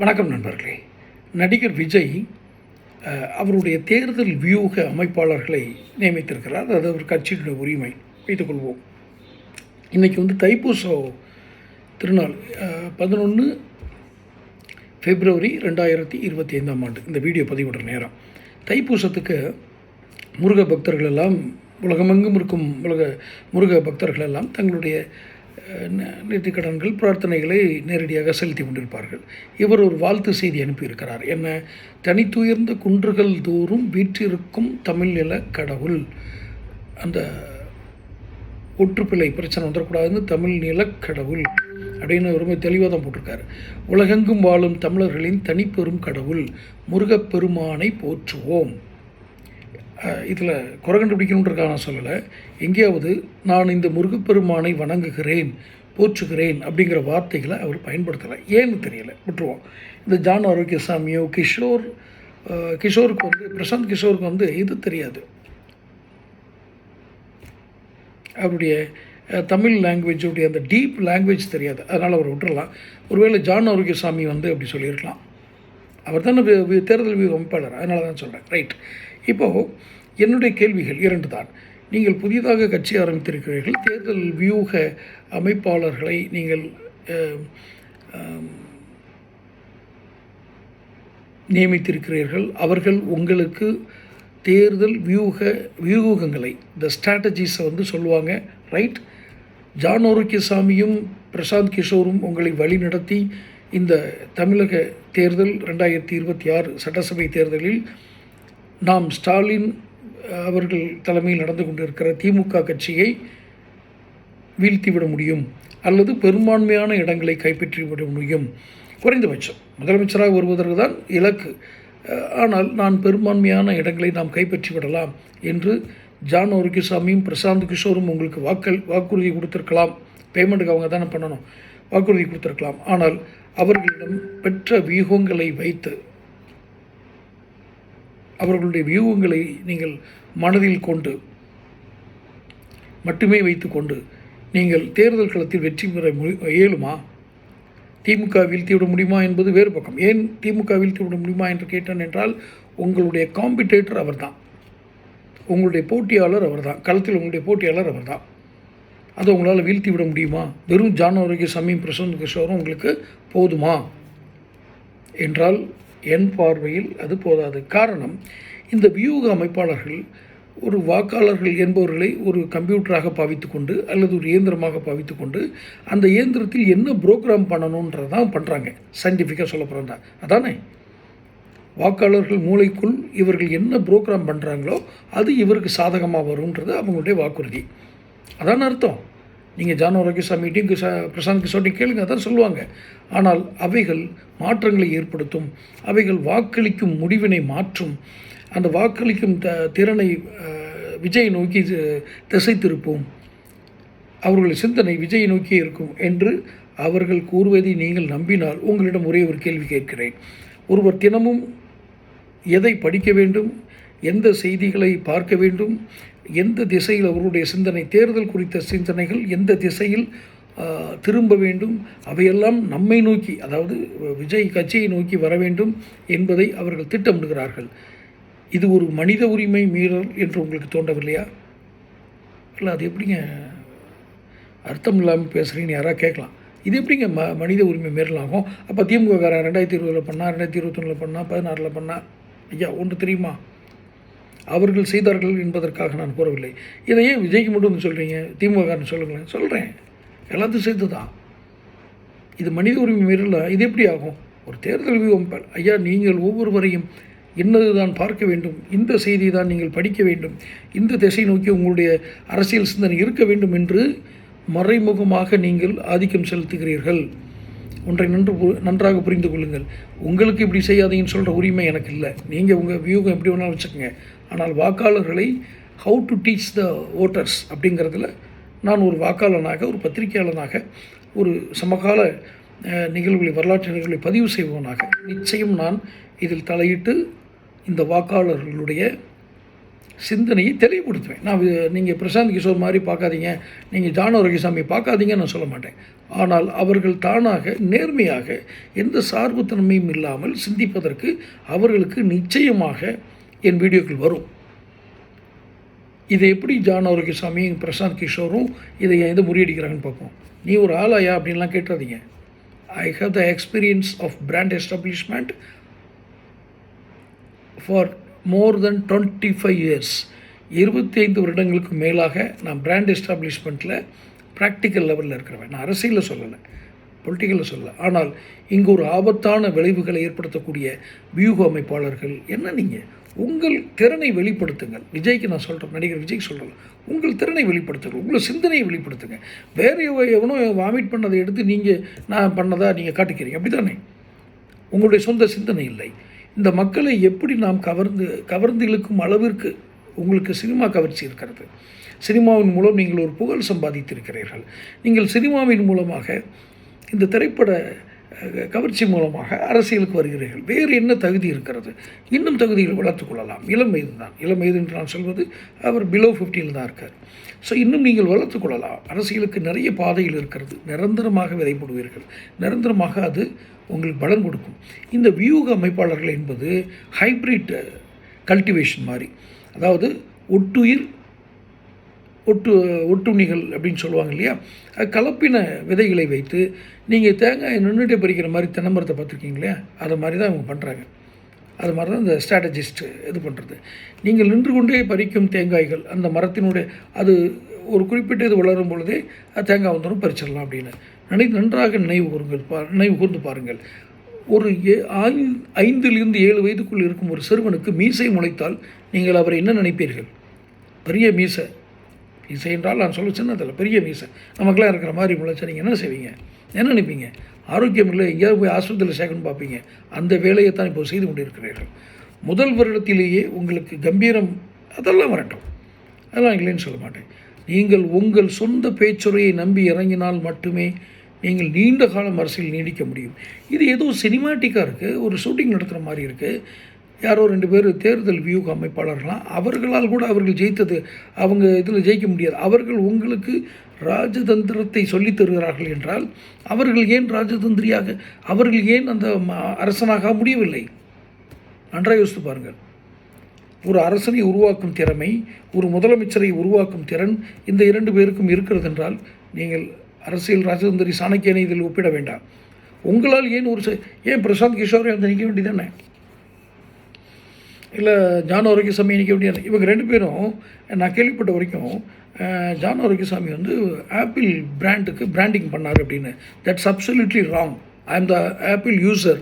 வணக்கம் நண்பர்களே. நடிகர் விஜய் அவருடைய தேர்தல் வியூக அமைப்பாளர்களை நியமித்திருக்கிறார். அது அவர் கட்சியினுடைய உரிமை வைத்துக்கொள்வோம் இன்றைக்கி வந்து தைப்பூச திருநாள் பதினொன்று பிப்ரவரி ரெண்டாயிரத்தி இருபத்தி ஐந்தாம் ஆண்டு. இந்த வீடியோ பதிவிடுற நேரம். தைப்பூசத்துக்கு முருக பக்தர்கள் எல்லாம் உலகமெங்கும் இருக்கும் உலக முருக பக்தர்கள் எல்லாம் தங்களுடைய நேற்று கடன்கள் பிரார்த்தனைகளை நேரடியாக செலுத்தி கொண்டிருப்பார்கள். இவர் ஒரு வாழ்த்து செய்தி அனுப்பியிருக்கிறார். என்ன? தனித்துயர்ந்த குன்றுகள் தோறும் வீற்றிருக்கும் தமிழ்நில கடவுள். அந்த ஒற்றுப்பிழை பிரச்சனை வந்துடக்கூடாதுன்னு தமிழ் நிலக்கடவுள் அப்படின்னு ரொம்ப தெளிவாக தான் போட்டிருக்காரு. உலகெங்கும் வாழும் தமிழர்களின் தனிப்பெரும் கடவுள் முருகப்பெருமானை போற்றுவோம். இதில் குறை கண்டுபிடிக்கணுன்றதுக்காக நான் சொல்லலை. எங்கேயாவது நான் இந்த முருகப்பெருமானை வணங்குகிறேன் போற்றுகிறேன் அப்படிங்கிற வார்த்தைகளை அவர் பயன்படுத்தலை. ஏன்னு தெரியல விட்டுருவோம். இந்த ஜான் ஆரோக்கியசாமியோ கிஷோர் கிஷோருக்கு வந்து பிரசாந்த் கிஷோருக்கு வந்து இது தெரியாது. அவருடைய தமிழ் லாங்குவேஜுடைய அந்த டீப் லாங்குவேஜ் தெரியாது. அதனால் அவர் விட்டுறலாம். ஒருவேளை ஜான் ஆரோக்கியசாமி வந்து அப்படி சொல்லியிருக்கலாம். அவர் தானே தேர்தல் வியூக அமைப்பாளர் அதனால தான் சொல்கிறேன் ரைட் இப்போது என்னுடைய கேள்விகள் இரண்டு தான் நீங்கள் புதிதாக கட்சி ஆரம்பித்திருக்கிறீர்கள். தேர்தல் வியூக அமைப்பாளர்களை நீங்கள் நியமித்திருக்கிறீர்கள். அவர்கள் உங்களுக்கு தேர்தல் வியூக வியூகங்களை இந்த ஸ்ட்ராட்டஜிஸை வந்து சொல்லுவாங்க. ரைட் ஜான் சாமியும் பிரசாந்த் கிஷோரும் உங்களை வழிநடத்தி இந்த தமிழக தேர்தல் ரெண்டாயிரத்தி இருபத்தி ஆறு சட்டசபை தேர்தலில் நாம் ஸ்டாலின் அவர்கள் தலைமையில் நடந்து கொண்டிருக்கிற திமுக கட்சியை வீழ்த்திவிட முடியும் அல்லது பெரும்பான்மையான இடங்களை கைப்பற்றி விட முடியும்? குறைந்தபட்சம். முதலமைச்சராக வருவதற்கு தான் இலக்கு ஆனால் நான் பெரும்பான்மையான இடங்களை நாம் கைப்பற்றி விடலாம் என்று ஜான் ஆரோக்கியசாமியும் பிரசாந்த் கிஷோரும் உங்களுக்கு வாக்கள் வாக்குறுதி கொடுத்துருக்கலாம். பேமெண்ட்டுக்கு அவங்க தானே பண்ணணும். வாக்குறுதி கொடுத்துருக்கலாம். ஆனால் அவர்களிடம் பெற்ற வியூகங்களை வைத்து அவர்களுடைய வியூகங்களை நீங்கள் மனதில் கொண்டு மட்டுமே வைத்துக்கொண்டு நீங்கள் தேர்தல் களத்தில் வெற்றி பெற இயலுமா? திமுக வீழ்த்திவிட முடியுமா என்பது வேறு பக்கம். ஏன் திமுக வீழ்த்திவிட முடியுமா என்று கேட்டேன் என்றால் உங்களுடைய காம்பிடேட்டர் அவர்தான். உங்களுடைய போட்டியாளர் அவர்தான். களத்தில் உங்களுடைய போட்டியாளர் அவர்தான். அதை உங்களால் வீழ்த்தி விட முடியுமா? வெறும் ஜான் சாமி பிரசாந்த் கிஷோரும் உங்களுக்கு போதுமா? என்றால் என் பார்வையில் அது போதாது. காரணம் இந்த வியூக அமைப்பாளர்கள் ஒரு வாக்காளர்கள் என்பவர்களை ஒரு கம்ப்யூட்டராக பாவித்து கொண்டு அல்லது ஒரு இயந்திரமாக பாவித்து கொண்டு அந்த இயந்திரத்தில் என்ன ப்ரோக்ராம் பண்ணணுன்றதான் பண்ணுறாங்க சயின்டிஃபிக்காக சொல்ல போகிறாங்க அதானே? வாக்காளர்கள் மூளைக்குள் இவர்கள் என்ன ப்ரோக்ராம் பண்ணுறாங்களோ அது இவருக்கு சாதகமாக வரும்ன்றது அவங்களுடைய வாக்குறுதி. அதான் அர்த்தம். நீங்கள் ஜான் ஆரோக்கியசாமிகிட்டையும் கிஷா பிரசாந்த் கிஷோர்ட்டையும் கேளுங்க அதான் சொல்லுவாங்க. ஆனால் அவைகள் மாற்றங்களை ஏற்படுத்தும். அவைகள் வாக்களிக்கும் முடிவினை மாற்றும். அந்த வாக்களிக்கும் த திறனை விஜயை நோக்கி திசை திருப்பும். அவர்களுடைய சிந்தனை விஜயை நோக்கியே இருக்கும் என்று அவர்கள் கூறுவதை நீங்கள் நம்பினால் உங்களிடம் ஒரே ஒரு கேள்வி கேட்கிறேன். ஒருவர் தினமும் எதை படிக்க வேண்டும்? எந்த செய்திகளை பார்க்க வேண்டும்? எந்த திசையில் அவருடைய சிந்தனை? தேர்தல் குறித்த சிந்தனைகள் எந்த திசையில் திரும்ப வேண்டும். அவையெல்லாம் நம்மை நோக்கி அதாவது விஜய் கட்சியை நோக்கி வர வேண்டும் என்பதை அவர்கள் திட்டமிடுகிறார்கள். இது ஒரு மனித உரிமை மீறல் என்று உங்களுக்கு தோன்றவில்லையா? இல்லை அது எப்படிங்க? அர்த்தம் இல்லாமல் பேசுகிறீங்கன்னு யாராவது கேட்கலாம். இது எப்படிங்க ம மனித உரிமை மீறலாகும்? அப்போ திமுககாரன் ரெண்டாயிரத்தி இருபதில் பண்ணால் ரெண்டாயிரத்தி இருபத்தொன்னில் பண்ணால் பதினாறில் பண்ணா? ஐயா ஒன்று தெரியுமா? அவர்கள் செய்தார்கள் என்பதற்காக நான் கூறவில்லை. இதை ஏன் விஜய்க்கு மட்டும் வந்து சொல்கிறீங்க திமுககாரன் சொல்லுங்களேன். சொல்கிறேன் எல்லாத்தையும் சேர்த்து தான் இது மனித உரிமை மீறல இது எப்படி ஆகும்? ஒரு தேர்தல் வியூகம் ஐயா நீங்கள் ஒவ்வொருவரையும் இன்னது தான் பார்க்க வேண்டும்? இந்த செய்தி தான் நீங்கள் படிக்க வேண்டும். இந்த திசை நோக்கி உங்களுடைய அரசியல் சிந்தனை இருக்க வேண்டும் என்று மறைமுகமாக நீங்கள் ஆதிக்கம் செலுத்துகிறீர்கள். ஒன்றை நன்று பு- நன்றாக புரிந்து கொள்ளுங்கள். உங்களுக்கு இப்படி செய்யாதீங்கன்னு சொல்கிற உரிமை எனக்கு இல்லை. நீங்கள் உங்கள் வியூகம் எப்படி வேணாலும் வச்சுக்கோங்க. ஆனால் வாக்காளர்களை how to teach the voters அப்படிங்கிறதுல நான் ஒரு வாக்காளனாக ஒரு பத்திரிகையாளனாக ஒரு சமகால நிகழ்வுகளை வரலாற்று நிகழ்வுகளை பதிவு செய்வனாக நிச்சயம் நான் இதில் தலையிட்டு இந்த வாக்காளர்களுடைய சிந்தனையை தெளிவுபடுத்துவேன். நான் நீங்கள் பிரசாந்த் கிஷோர் மாதிரி பார்க்காதீங்க நீங்கள் ஜான சாமி பார்க்காதீங்கன்னு நான் சொல்ல மாட்டேன். ஆனால் அவர்கள் தானாக நேர்மையாக எந்த சார்புத்தன்மையும் இல்லாமல் சிந்திப்பதற்கு அவர்களுக்கு நிச்சயமாக என் வீடியோக்கள் வரும். இதை எப்படி ஜான் சாமி பிரசாந்த் கிஷோரும் இதை எது முறியடிக்கிறாங்கன்னு பார்ப்போம். நீ ஒரு ஆளாயா அப்படின்லாம் கேட்டுறாதீங்க. I have the experience of brand establishment for more than twenty five years இருபத்தி ஐந்து வருடங்களுக்கு மேலாக நான் பிராண்ட் எஸ்டாப்ளிஷ்மெண்ட்டில் ப்ராக்டிக்கல் லெவலில் இருக்கிறவன். நான் அரசியலில் சொல்லலை பொலிட்டிக்கலில் சொல்லலை. ஆனால் இங்கு ஒரு ஆபத்தான விளைவுகளை ஏற்படுத்தக்கூடிய வியூக அமைப்பாளர்கள் என்ன நீங்கள் உங்கள் திறனை வெளிப்படுத்துங்கள். விஜய்க்கு நான் சொல்கிறேன் நடிகர் விஜய்க்கு சொல்கிறேன் உங்கள் திறனை வெளிப்படுத்துங்கள். உங்கள் சிந்தனையை வெளிப்படுத்துங்க வேறு எவ- எவனோ வாமிட் பண்ணதை எடுத்து நீங்கள் நான் பண்ணதா நீங்கள் காட்டிக்கிறீங்க. அப்படி தானே உங்களுடைய சொந்த சிந்தனை இல்லை. இந்த மக்களை எப்படி நாம் கவர்ந்து கவர்ந்து இழுக்கும் அளவிற்கு உங்களுக்கு சினிமா கவர்ச்சி இருக்கிறது. சினிமாவின் மூலம் நீங்கள் ஒரு புகழ் சம்பாதித்திருக்கிறீர்கள். நீங்கள் சினிமாவின் மூலமாக இந்த திரைப்பட கவர்ச்சி மூலமாக அரசியலுக்கு வருகிறீர்கள். வேறு என்ன தகுதி இருக்கிறது? இன்னும் தகுதிகளை வளர்த்துக்கொள்ளலாம் இளம் வயது தான். இளம் வயது என்று நான் சொல்வது அவர் பிலோ ஃபிஃப்டியில் தான் இருக்கார். ஸோ இன்னும் நீங்கள் வளர்த்துக் கொள்ளலாம். அரசியலுக்கு நிறைய பாதைகள் இருக்கிறது. நிரந்தரமாக விதைப்படுவீர்கள் நிரந்தரமாக அது உங்களுக்கு பலன் கொடுக்கும். இந்த வியூக அமைப்பாளர்கள் என்பது ஹைப்ரிட் கல்டிவேஷன் மாதிரி. அதாவது ஒட்டுயிர் ஒட்டு ஒட்டுண்ணிகள் அப்படின்னு சொல்லுவாங்க இல்லையா? அது கலப்பின விதைகளை வைத்து நீங்கள் தேங்காய் நின்றுட்டே பறிக்கிற மாதிரி தென்னமரத்தை பார்த்துருக்கீங்க இல்லையா? அதை மாதிரி தான் இவங்க பண்ணுறாங்க அது மாதிரி தான் இந்த ஸ்ட்ராட்டஜிஸ்ட் இது பண்ணுறது நீங்கள் நின்று கொண்டே பறிக்கும் தேங்காய்கள் அந்த மரத்தினுடைய அது ஒரு குறிப்பிட்ட இது வளரும் பொழுதே அது தேங்காய் வந்துடும் பறிச்சிடலாம் அப்படின்னு. நினை நன்றாக நினைவு கூறுங்கள் பா நினைவு கூர்ந்து பாருங்கள். ஒரு ஏ ஐந்து ஐந்திலிருந்து ஏழு வயதுக்குள் இருக்கும் ஒரு சிறுவனுக்கு மீசை முளைத்தால் நீங்கள் அவரை என்ன நினைப்பீர்கள்? பெரிய மீசை மீசை என்றால் நான் சொல்ல சின்னதில்ல பெரிய மீசை. நமக்கெல்லாம் இருக்கிற மாதிரி முளைச்சா நீங்கள் என்ன செய்வீங்க? என்ன நினைப்பீங்க? ஆரோக்கியம் இல்லை எங்கேயாவது போய் ஆஸ்பத்திரியில் சேர்க்கணும்னு பார்ப்பீங்க. அந்த வேலையை தான் இப்போ செய்து கொண்டிருக்கிறீர்கள். முதல் வருடத்திலேயே உங்களுக்கு கம்பீரம் அதெல்லாம் வரட்டும். அதெல்லாம் இல்லைன்னு சொல்ல மாட்டேன். நீங்கள் உங்கள் சொந்த பேச்சுரையை நம்பி இறங்கினால் மட்டுமே நீங்கள் நீண்ட காலம் அரசியல் நீடிக்க முடியும். இது ஏதோ சினிமாட்டிக்காக இருக்குது ஒரு ஷூட்டிங் நடத்துகிற மாதிரி இருக்குது யாரோ ரெண்டு பேர் தேர்தல் வியூக அமைப்பாளர்களாம் அவர்களால் கூட அவர்கள் ஜெயித்தது அவங்க இதில் ஜெயிக்க முடியாது. அவர்கள் உங்களுக்கு ராஜதந்திரத்தை சொல்லித் தருகிறார்கள் என்றால் அவர்கள் ஏன் ராஜதந்திரியாக அவர்கள் ஏன் அந்த ம- அரசனாக முடியவில்லை? நன்றாக யோசித்து பாருங்கள். ஒரு அரசனை உருவாக்கும் திறமை ஒரு முதலமைச்சரை உருவாக்கும் திறன் இந்த இரண்டு பேருக்கும் இருக்கிறது என்றால் நீங்கள் அரசியல் ராஜதந்திரி சாணக்கியனை இதில் ஒப்பிட வேண்டாம். உங்களால் ஏன் ஒரு ஏன் பிரசாந்த் கிஷோரை வந்து நிற்க வேண்டியதானே இல்லை ஜான் ஆரோக்கியசாமி நிற்க வேண்டியது இவங்க ரெண்டு பேரும் நான் கேள்விப்பட்ட வரைக்கும் அஹ், ஜான் ஆரோக்கியசாமி வந்து ஆப்பிள் பிராண்டுக்கு பிராண்டிங் பண்ணார் அப்படின்னு. That's absolutely wrong I am the Apple user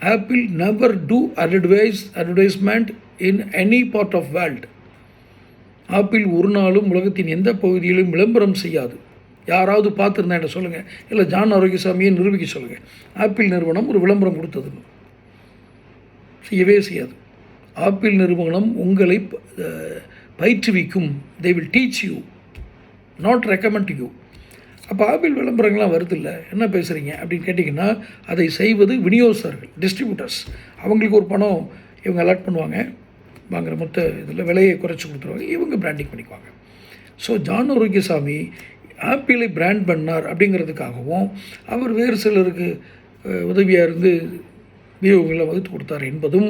Apple never do advertise advertisement in any part of world Apple ஒரு நாளும் உலகத்தின் எந்த பகுதியிலும் விளம்பரம் செய்யாது. யாராவது பார்த்துருந்தா என்ன சொல்லுங்கள் இல்லை ஜான் ஆரோக்கியசாமியை நிரூபிக்க சொல்லுங்கள் ஆப்பிள் நிறுவனம் ஒரு விளம்பரம் கொடுத்ததுன்னு. செய்யவே செய்யாது. ஆப்பிள் நிறுவனம் உங்களை பயிற்றுவிக்கும். They will teach you not recommend you அப்போ ஆப்பிள் விளம்பரங்கள்லாம் வருதில்ல. என்ன பேசுகிறீங்க அப்படின்னு கேட்டிங்கன்னா அதை செய்வது விநியோகஸ்தர்கள் டிஸ்ட்ரிபியூட்டர்ஸ் அவங்களுக்கு ஒரு பணம் இவங்க அலாட் பண்ணுவாங்க. வாங்குகிற மொத்த இதில் விலையை குறைச்சி கொடுத்துருவாங்க. இவங்க பிராண்டிங் பண்ணிக்குவாங்க. ஸோ ஜான் ஆரோக்கியசாமி ஆப்பிளை பிராண்ட் பண்ணார் அப்படிங்கிறதுக்காகவும் அவர் வேறு சிலருக்கு உதவியாக இருந்து வியூகங்களை வகுத்து கொடுத்தார் என்பதும்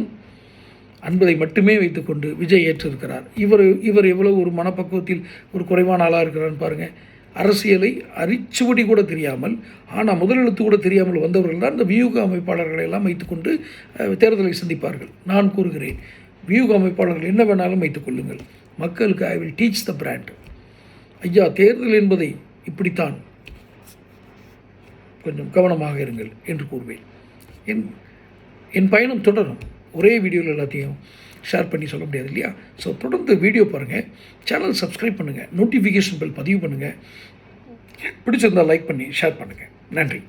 அன்பதை மட்டுமே வைத்துக்கொண்டு விஜய் ஏற்றிருக்கிறார். இவர் இவர் எவ்வளவு ஒரு மனப்பக்குவத்தில் ஒரு குறைவான ஆளாக இருக்கிறான்னு பாருங்கள் அரசியலை அரிச்சுவடி கூட தெரியாமல் ஆனால் முதலெழுத்து கூட தெரியாமல் வந்தவர்கள் தான் இந்த வியூக அமைப்பாளர்களை எல்லாம் வைத்துக்கொண்டு தேர்தலை சந்திப்பார்கள். நான் கூறுகிறேன் வியூக அமைப்பாளர்கள் என்ன வேணாலும் வைத்துக் கொள்ளுங்கள். மக்களுக்கு I will teach the brand ஐயா தேர்தல் என்பதை இப்படித்தான் கொஞ்சம் கவனமாக இருங்கள் என்று கூறுவேன். என் என் பயணம் தொடரும். ஒரே வீடியோவில் எல்லாத்தையும் ஷேர் பண்ணி சொல்ல முடியாது இல்லையா? ஸோ தொடர்ந்து வீடியோ பாருங்கள் சேனல் சப்ஸ்கிரைப் பண்ணுங்கள் நோட்டிஃபிகேஷன் பில் பதிவு பண்ணுங்கள் பிடிச்சிருந்தால் லைக் பண்ணி ஷேர் பண்ணுங்கள் நன்றி.